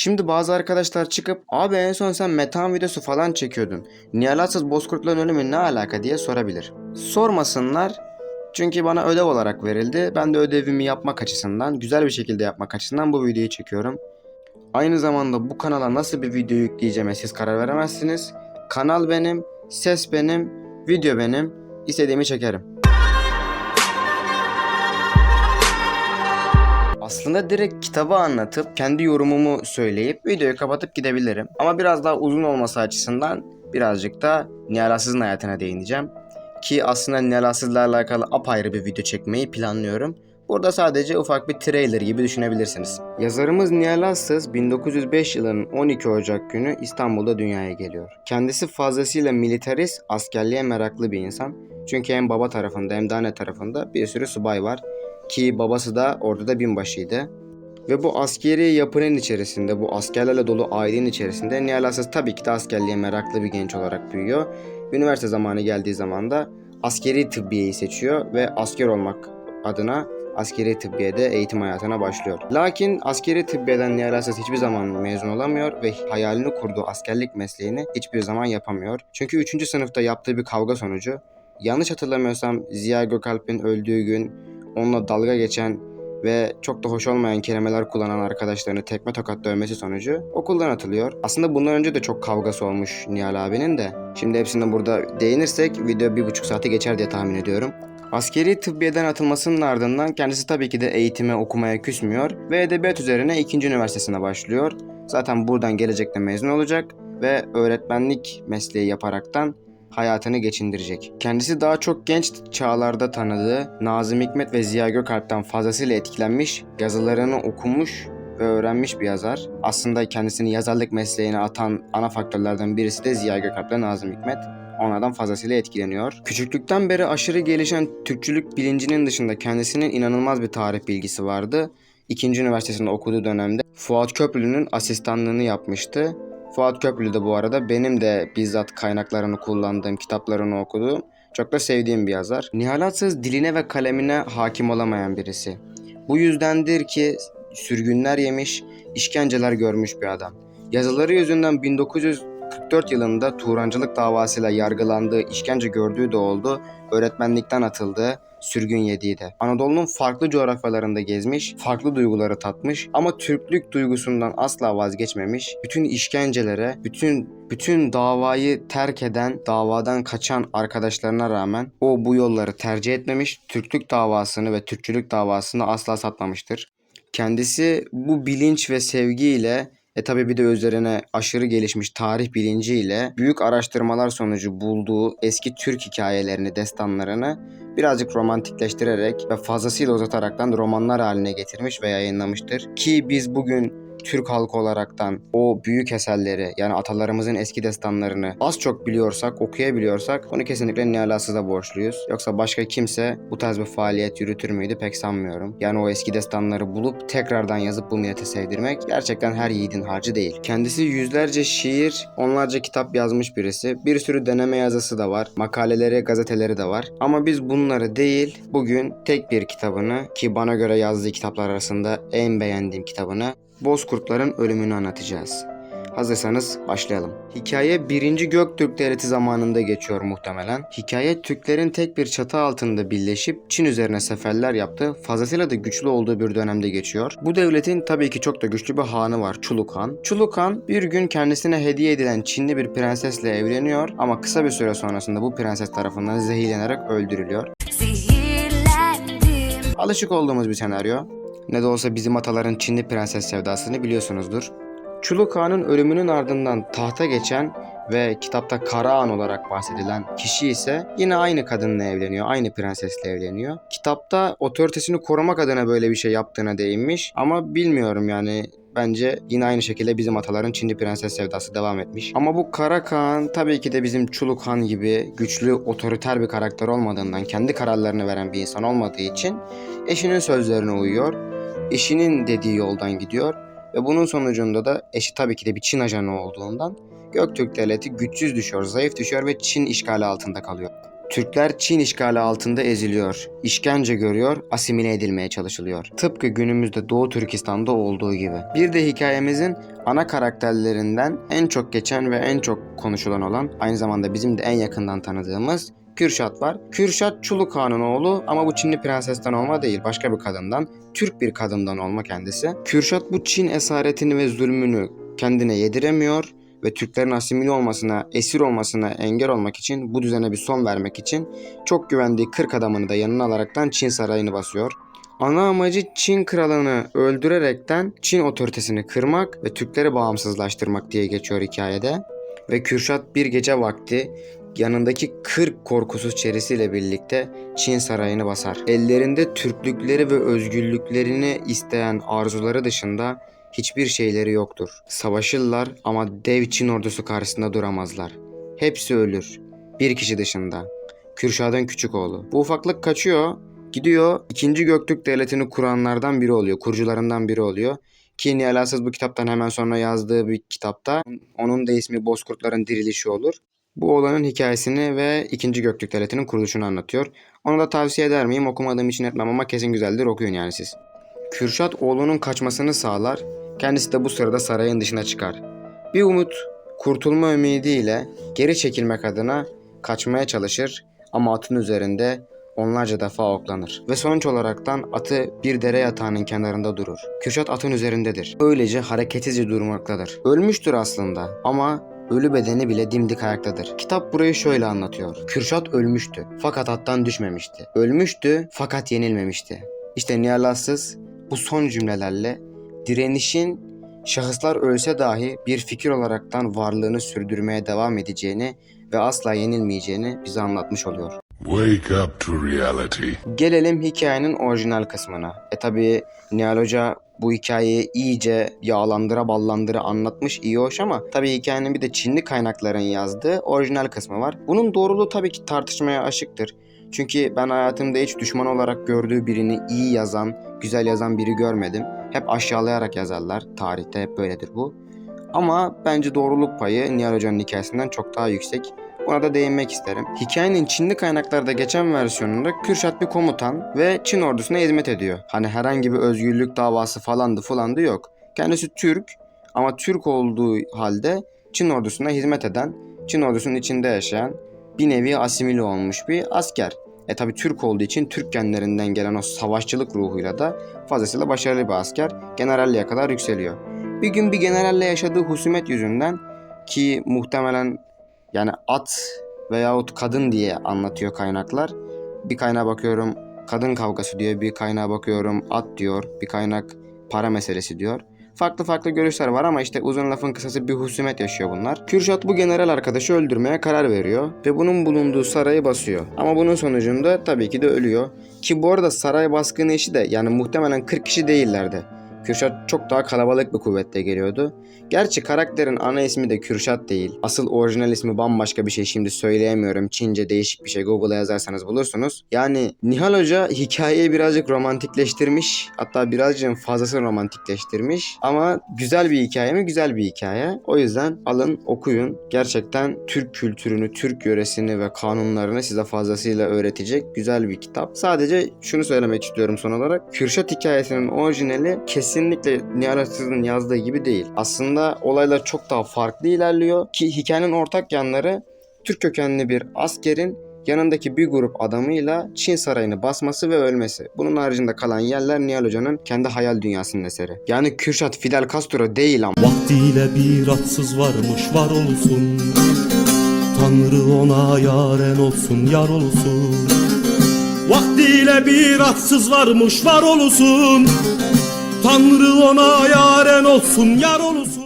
Şimdi bazı arkadaşlar çıkıp abi en son sen metan videosu falan çekiyordun. Nihalatsız bozkurtların ölümü ne alaka diye sorabilir. Sormasınlar çünkü bana ödev olarak verildi. Ben de ödevimi yapmak açısından, güzel bir şekilde yapmak açısından bu videoyu çekiyorum. Aynı zamanda bu kanala nasıl bir video yükleyeceğime siz karar veremezsiniz. Kanal benim, ses benim, video benim. İstediğimi çekerim. Aslında direkt kitabı anlatıp kendi yorumumu söyleyip videoyu kapatıp gidebilirim. Ama biraz daha uzun olması açısından birazcık da Nihalasız'ın hayatına değineceğim. Ki aslında Nihalasız'la alakalı apayrı bir video çekmeyi planlıyorum. Burada sadece ufak bir trailer gibi düşünebilirsiniz. Yazarımız Nihal Assız 1905 yılının 12 Ocak günü İstanbul'da dünyaya geliyor. Kendisi fazlasıyla militarist, askerliğe meraklı bir insan. Çünkü hem baba tarafında hem de anne tarafında bir sürü subay var. Ki babası da orada binbaşıydı. Ve bu askeri yapının içerisinde, bu askerlerle dolu ailenin içerisinde Nihal tabii ki de askerliğe meraklı bir genç olarak büyüyor. Üniversite zamanı geldiği zaman da askeri tıbbiyeyi seçiyor ve asker olmak adına askeri tıbbiyede eğitim hayatına başlıyor. Lakin askeri tıbbiyeden Nihal hiçbir zaman mezun olamıyor ve hayalini kurduğu askerlik mesleğini hiçbir zaman yapamıyor. Çünkü 3. sınıfta yaptığı bir kavga sonucu yanlış hatırlamıyorsam Ziya Gökalp'in öldüğü gün onunla dalga geçen ve çok da hoş olmayan kelimeler kullanan arkadaşlarını tekme tokat dövmesi sonucu okuldan atılıyor. Aslında bundan önce de çok kavgası olmuş Nihal abinin de. Şimdi hepsine burada değinirsek video bir buçuk saati geçer diye tahmin ediyorum. Askeri tıbbiyeden atılmasının ardından kendisi tabii ki de eğitime okumaya küsmüyor ve edebiyat üzerine ikinci üniversitesine başlıyor. Zaten buradan gelecekte mezun olacak ve öğretmenlik mesleği yaparaktan hayatını geçindirecek. Kendisi daha çok genç çağlarda tanıdığı Nazım Hikmet ve Ziya Gökalp'ten fazlasıyla etkilenmiş, yazılarını okumuş ve öğrenmiş bir yazar. Aslında kendisini yazarlık mesleğine atan ana faktörlerden birisi de Ziya Gökalp Nazım Hikmet. Onlardan fazlasıyla etkileniyor. Küçüklükten beri aşırı gelişen Türkçülük bilincinin dışında kendisinin inanılmaz bir tarih bilgisi vardı. İkinci üniversitesinde okuduğu dönemde Fuat Köprülü'nün asistanlığını yapmıştı. Fuat Köprülü de bu arada benim de bizzat kaynaklarını kullandığım, kitaplarını okuduğum, çok da sevdiğim bir yazar. Nihalatsız diline ve kalemine hakim olamayan birisi. Bu yüzdendir ki sürgünler yemiş, işkenceler görmüş bir adam. Yazıları yüzünden 1944 yılında Turancılık davasıyla yargılandığı, işkence gördüğü de oldu, öğretmenlikten atıldı, sürgün yediği de. Anadolu'nun farklı coğrafyalarında gezmiş, farklı duyguları tatmış ama Türklük duygusundan asla vazgeçmemiş. Bütün işkencelere, bütün bütün davayı terk eden, davadan kaçan arkadaşlarına rağmen o bu yolları tercih etmemiş. Türklük davasını ve Türkçülük davasını asla satmamıştır. Kendisi bu bilinç ve sevgiyle e tabi bir de üzerine aşırı gelişmiş tarih bilinciyle büyük araştırmalar sonucu bulduğu eski Türk hikayelerini, destanlarını birazcık romantikleştirerek ve fazlasıyla uzataraktan romanlar haline getirmiş ve yayınlamıştır. Ki biz bugün Türk halkı olaraktan o büyük eserleri yani atalarımızın eski destanlarını az çok biliyorsak, okuyabiliyorsak bunu kesinlikle Nihal Assız'a borçluyuz. Yoksa başka kimse bu tarz bir faaliyet yürütür müydü pek sanmıyorum. Yani o eski destanları bulup tekrardan yazıp bu millete sevdirmek gerçekten her yiğidin harcı değil. Kendisi yüzlerce şiir, onlarca kitap yazmış birisi. Bir sürü deneme yazısı da var. Makaleleri, gazeteleri de var. Ama biz bunları değil, bugün tek bir kitabını ki bana göre yazdığı kitaplar arasında en beğendiğim kitabını Bozkurtların ölümünü anlatacağız. Hazırsanız başlayalım. Hikaye 1. Göktürk Devleti zamanında geçiyor muhtemelen. Hikaye Türklerin tek bir çatı altında birleşip Çin üzerine seferler yaptı. Fazlasıyla da güçlü olduğu bir dönemde geçiyor. Bu devletin tabii ki çok da güçlü bir hanı var Çuluk Han. Çuluk Han bir gün kendisine hediye edilen Çinli bir prensesle evleniyor ama kısa bir süre sonrasında bu prenses tarafından zehirlenerek öldürülüyor. Alışık olduğumuz bir senaryo. Ne de olsa bizim ataların Çinli prenses sevdasını biliyorsunuzdur. Çuluk Han'ın ölümünün ardından tahta geçen ve kitapta Karahan olarak bahsedilen kişi ise yine aynı kadınla evleniyor, aynı prensesle evleniyor. Kitapta otoritesini korumak adına böyle bir şey yaptığına değinmiş ama bilmiyorum yani bence yine aynı şekilde bizim ataların Çinli prenses sevdası devam etmiş. Ama bu Kara Kağan tabii ki de bizim Çuluk Han gibi güçlü, otoriter bir karakter olmadığından, kendi kararlarını veren bir insan olmadığı için eşinin sözlerine uyuyor. Eşinin dediği yoldan gidiyor ve bunun sonucunda da eşi tabii ki de bir Çin ajanı olduğundan Göktürk devleti güçsüz düşüyor, zayıf düşüyor ve Çin işgali altında kalıyor. Türkler Çin işgali altında eziliyor, işkence görüyor, asimile edilmeye çalışılıyor. Tıpkı günümüzde Doğu Türkistan'da olduğu gibi. Bir de hikayemizin ana karakterlerinden en çok geçen ve en çok konuşulan olan, aynı zamanda bizim de en yakından tanıdığımız Kürşat var. Kürşat Çuluk Han'ın oğlu ama bu Çinli prensesten olma değil, başka bir kadından, Türk bir kadından olma kendisi. Kürşat bu Çin esaretini ve zulmünü kendine yediremiyor ve Türklerin asimile olmasına, esir olmasına engel olmak için, bu düzene bir son vermek için çok güvendiği 40 adamını da yanına alaraktan Çin sarayını basıyor. Ana amacı Çin kralını öldürerekten Çin otoritesini kırmak ve Türkleri bağımsızlaştırmak diye geçiyor hikayede. Ve Kürşat bir gece vakti yanındaki 40 korkusuz çerisiyle birlikte Çin sarayını basar. Ellerinde Türklükleri ve özgürlüklerini isteyen arzuları dışında hiçbir şeyleri yoktur. Savaşırlar ama dev Çin ordusu karşısında duramazlar. Hepsi ölür. Bir kişi dışında. Kürşad'ın küçük oğlu. Bu ufaklık kaçıyor. Gidiyor. ikinci Göktürk Devleti'ni kuranlardan biri oluyor. Kurucularından biri oluyor. Ki Nihalasız bu kitaptan hemen sonra yazdığı bir kitapta onun da ismi Bozkurtların Dirilişi olur. Bu olanın hikayesini ve 2. Göktürk Devleti'nin kuruluşunu anlatıyor. Onu da tavsiye eder miyim? Okumadığım için etmem ama kesin güzeldir. Okuyun yani siz. Kürşat oğlunun kaçmasını sağlar. Kendisi de bu sırada sarayın dışına çıkar. Bir umut, kurtulma ümidiyle geri çekilmek adına kaçmaya çalışır ama atın üzerinde onlarca defa oklanır. Ve sonuç olaraktan atı bir dere yatağının kenarında durur. Kürşat atın üzerindedir. Öylece hareketsizce durmaktadır. Ölmüştür aslında ama ölü bedeni bile dimdik ayaktadır. Kitap burayı şöyle anlatıyor. Kürşat ölmüştü fakat attan düşmemişti. Ölmüştü fakat yenilmemişti. İşte Nihalasız bu son cümlelerle direnişin şahıslar ölse dahi bir fikir olaraktan varlığını sürdürmeye devam edeceğini ve asla yenilmeyeceğini bize anlatmış oluyor. Wake up to reality. Gelelim hikayenin orijinal kısmına. E tabi Nihal Hoca bu hikayeyi iyice yağlandıra ballandıra anlatmış iyi hoş ama tabi hikayenin bir de Çinli kaynakların yazdığı orijinal kısmı var. Bunun doğruluğu tabii ki tartışmaya aşıktır. Çünkü ben hayatımda hiç düşman olarak gördüğü birini iyi yazan, güzel yazan biri görmedim. Hep aşağılayarak yazarlar. Tarihte hep böyledir bu. Ama bence doğruluk payı Nihal Hoca'nın hikayesinden çok daha yüksek. Buna da değinmek isterim. Hikayenin Çinli kaynaklarda geçen versiyonunda Kürşat bir komutan ve Çin ordusuna hizmet ediyor. Hani herhangi bir özgürlük davası falandı falandı yok. Kendisi Türk ama Türk olduğu halde Çin ordusuna hizmet eden, Çin ordusunun içinde yaşayan bir nevi asimile olmuş bir asker. E tabi Türk olduğu için Türk genlerinden gelen o savaşçılık ruhuyla da fazlasıyla başarılı bir asker. Generalliğe kadar yükseliyor. Bir gün bir generalle yaşadığı husumet yüzünden ki muhtemelen yani at veyahut kadın diye anlatıyor kaynaklar. Bir kaynağa bakıyorum kadın kavgası diyor, bir kaynağa bakıyorum at diyor, bir kaynak para meselesi diyor. Farklı farklı görüşler var ama işte uzun lafın kısası bir husumet yaşıyor bunlar. Kürşat bu general arkadaşı öldürmeye karar veriyor ve bunun bulunduğu sarayı basıyor. Ama bunun sonucunda tabii ki de ölüyor. Ki bu arada saray baskını işi de yani muhtemelen 40 kişi değillerdi. Kürşat çok daha kalabalık bir kuvvetle geliyordu. Gerçi karakterin ana ismi de Kürşat değil. Asıl orijinal ismi bambaşka bir şey şimdi söyleyemiyorum. Çince değişik bir şey Google'a yazarsanız bulursunuz. Yani Nihal Hoca hikayeyi birazcık romantikleştirmiş. Hatta birazcık fazlasını romantikleştirmiş. Ama güzel bir hikaye mi? Güzel bir hikaye. O yüzden alın okuyun. Gerçekten Türk kültürünü, Türk yöresini ve kanunlarını size fazlasıyla öğretecek güzel bir kitap. Sadece şunu söylemek istiyorum son olarak. Kürşat hikayesinin orijinali kesinlikle Nihal Hoca'nın yazdığı gibi değil. Aslında olaylar çok daha farklı ilerliyor ki hikayenin ortak yanları Türk kökenli bir askerin yanındaki bir grup adamıyla Çin sarayını basması ve ölmesi. Bunun haricinde kalan yerler Nihal Hoca'nın kendi hayal dünyasının eseri. Yani Kürşat Fidel Castro değil ama. Vaktiyle bir atsız varmış var olsun Tanrı ona yaren olsun yar olsun Vaktiyle bir atsız varmış var olsun Tanrı ona yaren olsun yar olsun